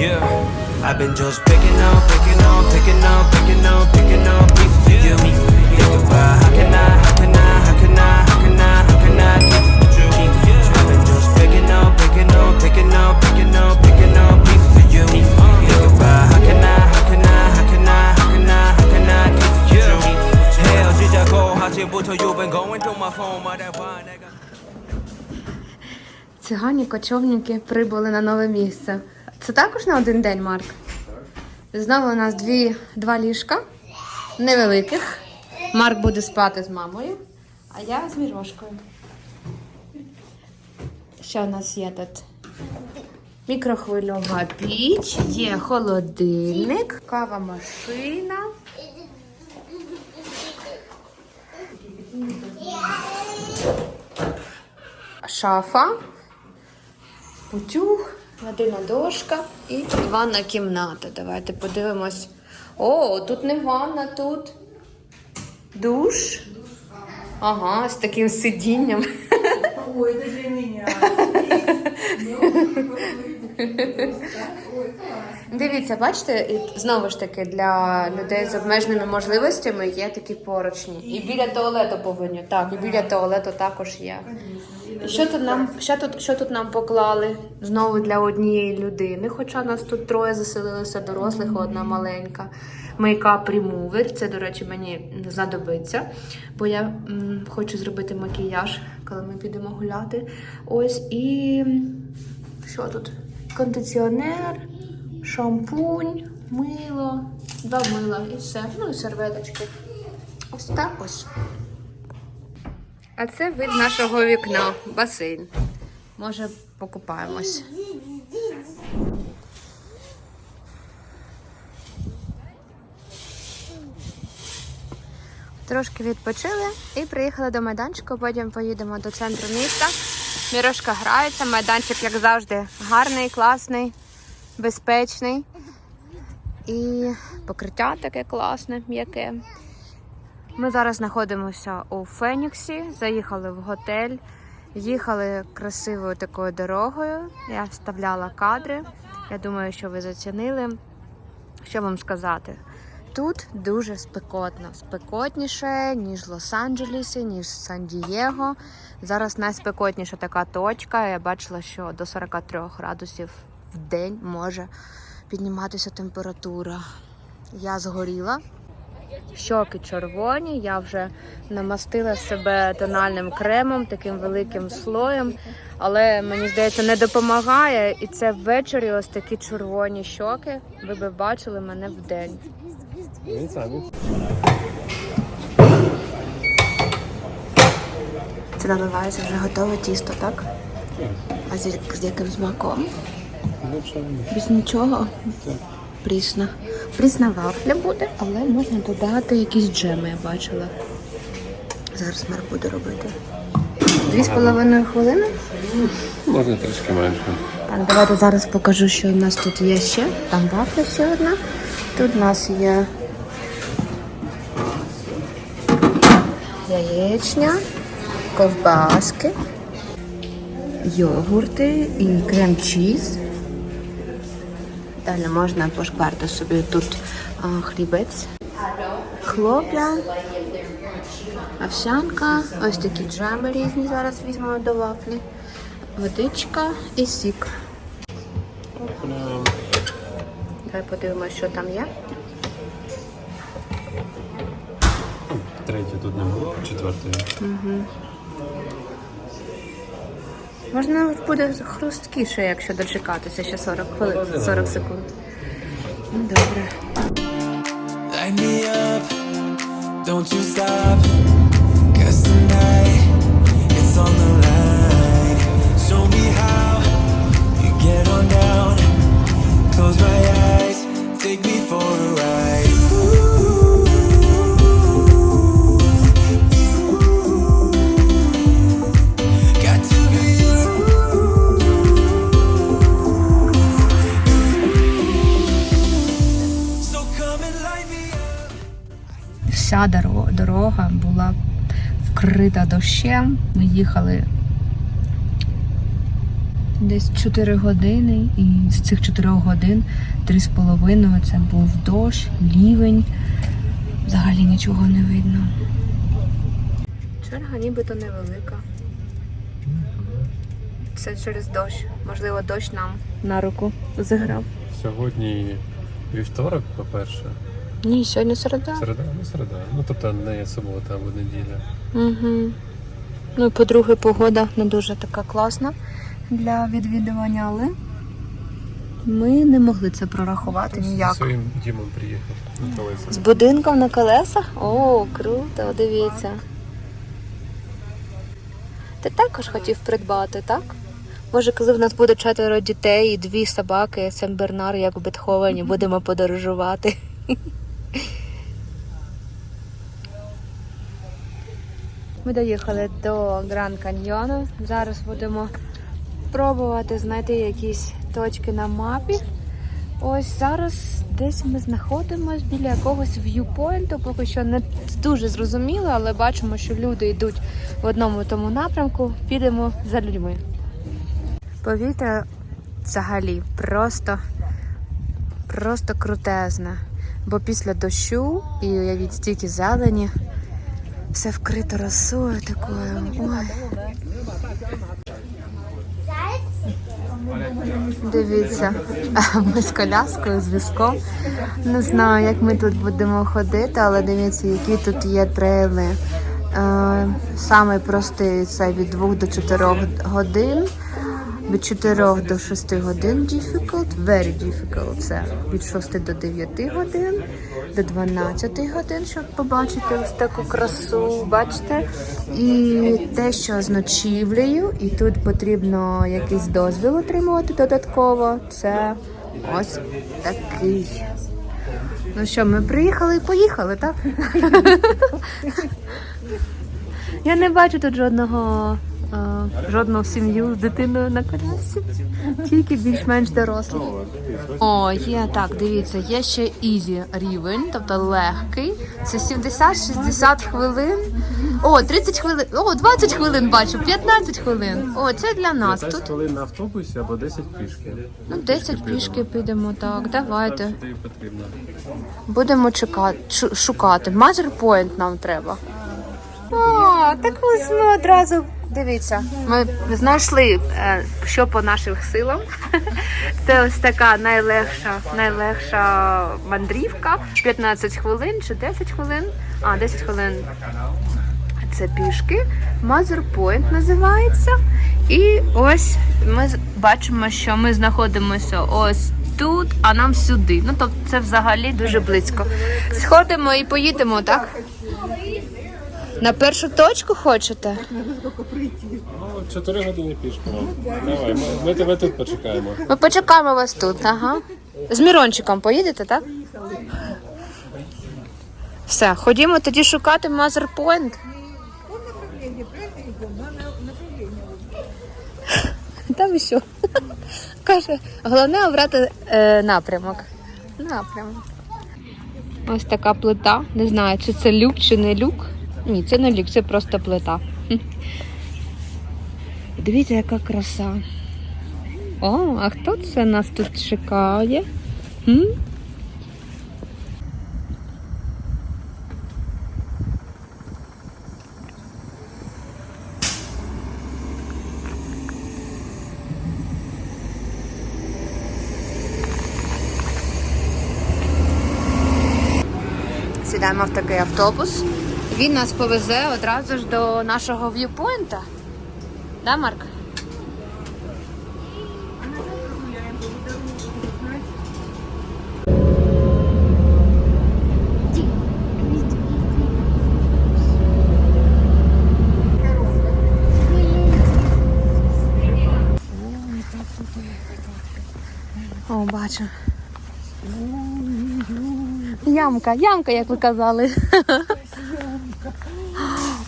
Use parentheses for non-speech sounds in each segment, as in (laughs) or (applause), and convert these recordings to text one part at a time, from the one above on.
Yeah, I've been just picking on, picking on, picking on, picking on, picking on pieces for you. Think about how can I, how can I, how can I, how can I, how can I keep it with you? I've been just picking on, picking on, picking on, picking on, picking on pieces for you. Think about how can I, how can I, how can I, how can I, how can I keep it with you? 헤어지자고 아침부터 you've been going through my phone, 말해봐 내가. Цигані кочовники прибули на нове місце. Це також на один день, Марк? Знову у нас дві, два ліжка невеликих. Марк буде спати з мамою, а я з Мірошкою. Що у нас є тут? Мікрохвильова піч, є холодильник, кава машина. Шафа, утюг, година дошка і ванна кімната. Давайте подивимось. О, тут не ванна, тут душ. Ага, з таким сидінням. Ой, это для меня. Дивіться, бачите, знову ж таки для людей з обмеженими можливостями є такі поручні. І біля туалету повинні. Так, і біля туалету також є. Що тут нам, що тут, що тут нам поклали знову для однієї людини? Хоча нас тут троє заселилося дорослих, одна маленька. Мейкап ремувер. Це, до речі, мені знадобиться, бо я м, хочу зробити макіяж, коли ми підемо гуляти. Ось і що тут? Кондиціонер, шампунь, мило, два мила і все. Ну і серветочки. Ось так ось. А це вид нашого вікна, басейн. Може, покупаємось. Трошки відпочили і приїхали до майданчика. Потім поїдемо до центру міста. Мірошка грається. Майданчик, як завжди, гарний, класний, безпечний. І покриття таке класне, м'яке. Ми зараз знаходимося у Феніксі, заїхали в готель, їхали красивою такою дорогою. Я вставляла кадри. Я думаю, що ви зацінили. Що вам сказати? Тут дуже спекотно, спекотніше, ніж Лос-Анджелесі, ніж Сан-Дієго. Зараз найспекотніша така точка. Я бачила, що до 43 градусів в день може підніматися температура. Я згоріла, щоки червоні. Я вже намастила себе тональним кремом, таким великим слоєм, але мені здається, не допомагає. І це ввечері ось такі червоні щоки. Ви би бачили мене вдень. Це наливається вже готове тісто, так? А з, з яким смаком? Без нічого. Прісна. Прісна вафля буде, але можна додати якісь джеми, я бачила. Зараз Марк буде робити. Дві з половиною хвилини. Можна трішки менше. Так, давайте зараз покажу, що у нас тут є ще. Там вафля ще одна. Тут у нас є яєчня, ковбаски, йогурти і крем-чіз. Далі можна пошкварти собі тут а, хлібець, хлоп'я, овсянка, ось такі джеми різні зараз візьмемо до вафлі, водичка і сік. Давай подивимося, що там є. Третє тут не було, четверте. Можна буде хрусткіше, якщо дочекатися ще 40 хвилин, 40 секунд. Ну, Добре. Light me up, don't you stop. Cause tonight it's on the line. Show me how you get on down. Close my eyes, дорога була вкрита дощем. Ми їхали десь 4 години, і з цих 4 годин 3,5 це був дощ, лівень. Взагалі нічого не видно. Черга нібито невелика. Це через дощ. Можливо, дощ нам на руку зіграв. Сьогодні вівторок, по-перше. Ні, сьогодні середа. Середа, ну середа. Ну тобто не субота або неділя. Угу. Ну і по-друге, погода не дуже така класна для відвідування, але ми не могли це прорахувати ніяк. своїм дімом приїхав на З будинком на колесах? О, круто, дивіться. Ти також хотів придбати, так? Може, коли в нас буде четверо дітей і дві собаки, Сен Бернар, як у Бетховені, будемо подорожувати. Ми доїхали до Гранд Каньйону. Зараз будемо пробувати знайти якісь точки на мапі. Ось зараз десь ми знаходимося біля якогось в'юпойнту. Поки що не дуже зрозуміло, але бачимо, що люди йдуть в одному тому напрямку. Підемо за людьми. Повітря взагалі просто, просто крутезне. Бо після дощу і уявіть стільки зелені, все вкрито росою такою. Ой. Дивіться, ми з коляскою, з візком. Не знаю, як ми тут будемо ходити, але дивіться, які тут є трейли. Е, Самий простий це від 2 до 4 годин. Від 4 до 6 годин difficult, very difficult. Це від 6 до 9 годин, до 12 годин, щоб побачити ось таку красу. Бачите? І те, що з ночівлею, і тут потрібно якийсь дозвіл отримувати додатково. Це ось такий. Ну що, ми приїхали і поїхали, так? (laughs) Я не бачу тут жодного, жодну сім'ю з дитиною на колясці, тільки більш-менш дорослих. О, є так, дивіться, є ще ізі рівень, тобто легкий. Це 70-60 хвилин. О, 30 хвилин. О, 20 хвилин бачу, 15 хвилин. О, це для нас. Тут хвилин на автобусі або 10 пішки. ну, 10 пішки підемо. Так, давайте. Сюди потрібно. Будемо чекати, шу- шукати. Мазер Point нам треба. О, так ось ми одразу. Дивіться, ми знайшли, е, що по наших силам. (laughs) Це ось така найлегша, найлегша мандрівка. 15 хвилин чи 10 хвилин. А, 10 хвилин це пішки. Point називається. І ось ми бачимо, що ми знаходимося ось тут, а нам сюди. Ну тобто це взагалі дуже близько. Сходимо і поїдемо, так? На першу точку хочете? Ну, 4 години пішки. вам. Давай, ми, ми тебе тут почекаємо. Ми почекаємо вас тут, ага. З Мірончиком поїдете, так? Все, ходімо тоді шукати Mother Point. Та ви що? Каже, головне обрати е, напрямок. Напрямок. Ось така плита. Не знаю, чи це люк, чи не люк. Ні, це не люк, це просто плита. Дивіться, яка краса. О, а хто це нас тут чекає? М? Сідаємо в такий автобус. Він нас повезе одразу ж до нашого в'юпойнта. Да, Марк? О, бачу. Ямка, ямка, як ви казали. (laughs)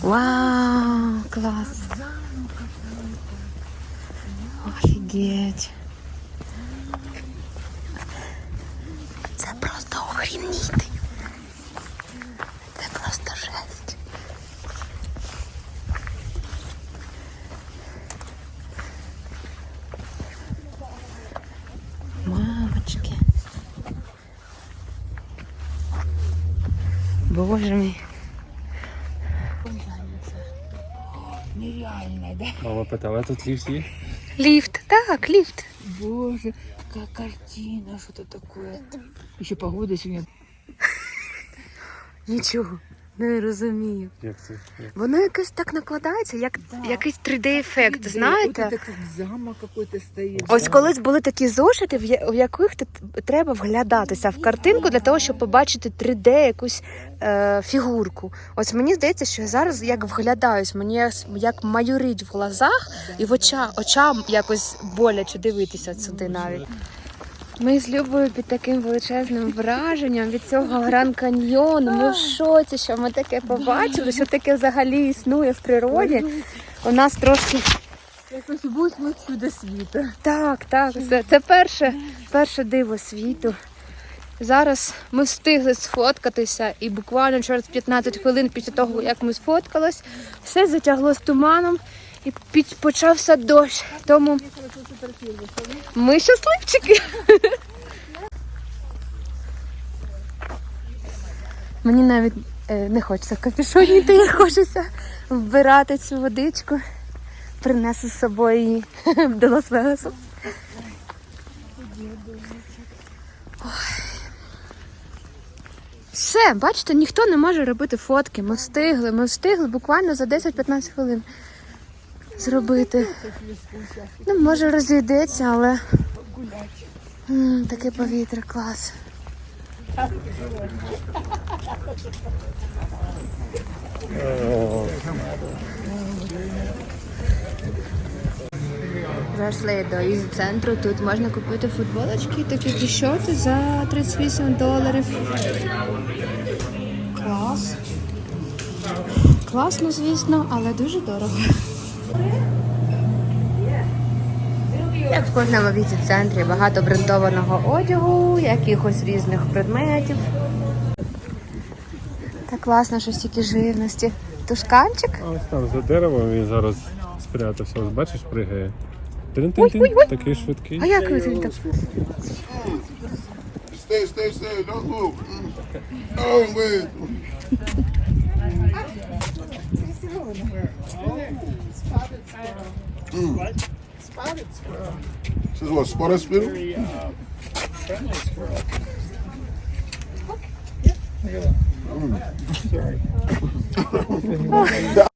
Вау, класс. Офігеть. Це просто охрініти. да? Мама питала, тут ліфт є? Ліфт, так, ліфт. Боже, какая картина, что-то такое. Еще погода сегодня. Нічого, Не розумію. Як це? Як? Воно якось так накладається, як Да. якийсь 3D-ефект, Вот знаєте? это как замок какой-то. Ось колись були такі зошити, в яких ти треба вглядатися в картинку для того, щоб побачити 3D якусь е, фігурку. Ось мені здається, що я зараз як вглядаюсь, мені як- як майорить в глазах і в очах, очам якось боляче дивитися сюди навіть. Ми з Любою під таким величезним враженням від цього гран каньйону. Ми в шоці, що ми таке побачили, що таке взагалі існує в природі. У нас трошки Якось восьме чудо світа. так, так, це, це перше, перше диво світу. Зараз ми встигли сфоткатися, і буквально через 15 хвилин після того, як ми сфоткались, все затягло з туманом і почався дощ. Тому ми щасливчики. Мені навіть е, не хочеться в капюшоні йти, хочеться вбирати цю водичку. Принесу з собою її (laughs) до Лас-Вегасу. Все, бачите, ніхто не може робити фотки. Ми встигли, ми встигли буквально за 10-15 хвилин зробити. Ну, може розійдеться, але М, таке повітря клас. Зайшли до із центру. Тут можна купити футболочки, такі тішоти за 38 доларів. Клас. Класно, звісно, але дуже дорого. Як в кожному віці центрі багато брендованого одягу, якихось різних предметів. Так класно, що стільки живності. Тушканчик. А ось там за деревом він зараз спрятався. Ось бачиш, пригає. Тин-тин-тин. Такий швидкий. А як він так? Stay, stay, stay. Don't move. Oh, Mm. Spotted squirrel. This is what, spotted squirrel? Very uh, friendly squirrel. Look at that. Mm. Sorry. (laughs)